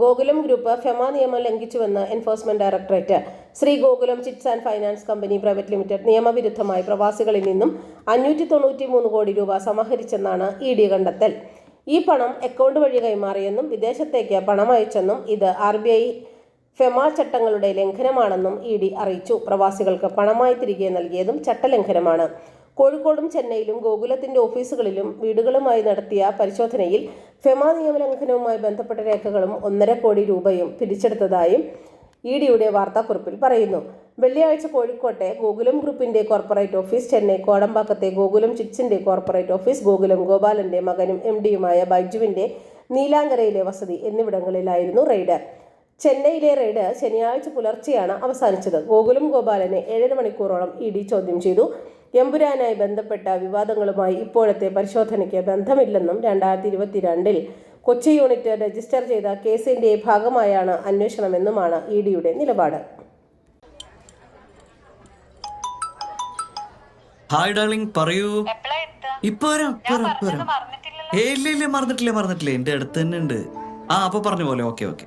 Gokulam group FEMA നിയമം ലംഘിച്ചുവെന്ന് enforcement directorate. Sree Gokulam chits and finance company private limited നിയമവിരുദ്ധമായി പ്രവാസികളിൽ നിന്നും അഞ്ഞൂറ്റി തൊണ്ണൂറ്റി മൂന്ന് കോടി രൂപ സമാഹരിച്ചെന്നാണ് ഇ ഡി കണ്ടെത്തൽ. ഈ പണം അക്കൗണ്ട് വഴി കൈമാറിയെന്നും വിദേശത്തേക്ക് പണം അയച്ചെന്നും ഇത് ആർ ബി ഐ ഫെമ ചട്ടങ്ങളുടെ ലംഘനമാണെന്നും ഇ ഡി അറിയിച്ചു. പ്രവാസികൾക്ക് പണമായി തിരികെ നൽകിയതും ചട്ടലംഘനമാണ്. കോഴിക്കോടും ചെന്നൈയിലും ഗോകുലത്തിന്റെ ഓഫീസുകളിലും വീടുകളുമായി നടത്തിയ പരിശോധനയിൽ ഫെമ നിയമലംഘനവുമായി ബന്ധപ്പെട്ട രേഖകളും ഒന്നര കോടി രൂപയും പിടിച്ചെടുത്തതായും ഇ ഡിയുടെ വാർത്താക്കുറിപ്പിൽ പറയുന്നു. വെള്ളിയാഴ്ച കോഴിക്കോട്ടെ ഗോകുലം ഗ്രൂപ്പിന്റെ കോർപ്പറേറ്റ് ഓഫീസ് ചെന്നൈ കോടമ്പാക്കത്തെ ഗോകുലം ചിറ്റ്സിന്റെ കോർപ്പറേറ്റ് ഓഫീസ് ഗോകുലം ഗോപാലന്റെ മകനും എം ഡിയുമായ ബൈജുവിന്റെ നീലാങ്കരയിലെ വസതി എന്നിവിടങ്ങളിലായിരുന്നു റെയ്ഡ്. ചെന്നൈയിലെ റെയ്ഡ് ശനിയാഴ്ച പുലർച്ചെയാണ് അവസാനിച്ചത്. ഗോകുലം ഗോപാലനെ ഏഴര മണിക്കൂറോളം ഇ ഡി ചോദ്യം ചെയ്തു. എമ്പുരാനായി ബന്ധപ്പെട്ട വിവാദങ്ങളുമായി ഇപ്പോഴത്തെ പരിശോധനയ്ക്ക് ബന്ധമില്ലെന്നും രണ്ടായിരത്തി ഇരുപത്തിരണ്ടിൽ കൊച്ചി യൂണിറ്റ് രജിസ്റ്റർ ചെയ്ത കേസിന്റെ ഭാഗമായാണ് അന്വേഷണമെന്നുമാണ് ഇ ഡിയുടെ നിലപാട്. ഹായ് ഡാർലിംഗ് പറയൂ. ഇപ്പൊ ഇല്ല ഇല്ല മറന്നിട്ടില്ല മറന്നിട്ടില്ല. എന്റെ അടുത്ത് തന്നെ ഉണ്ട്. ആ അപ്പൊ പറഞ്ഞ പോലെ ഓക്കെ ഓക്കെ.